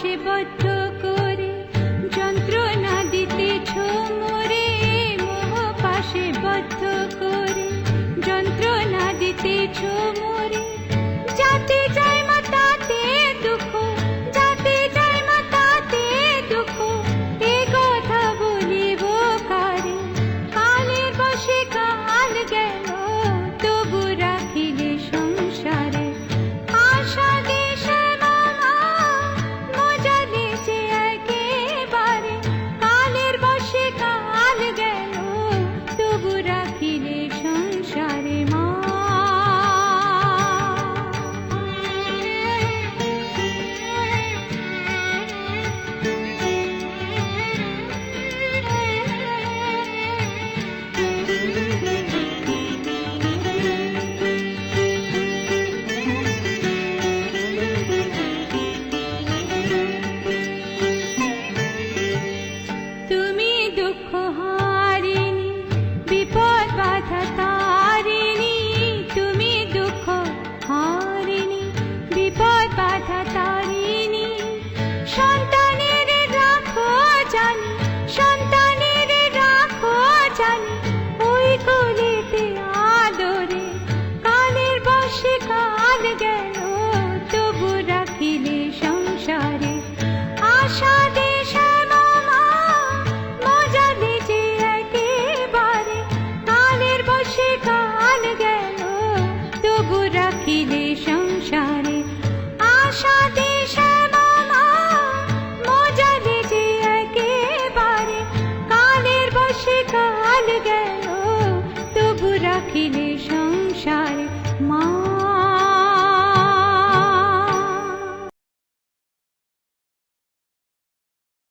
शिव बाधा तार কাল গেল তবু সংসারে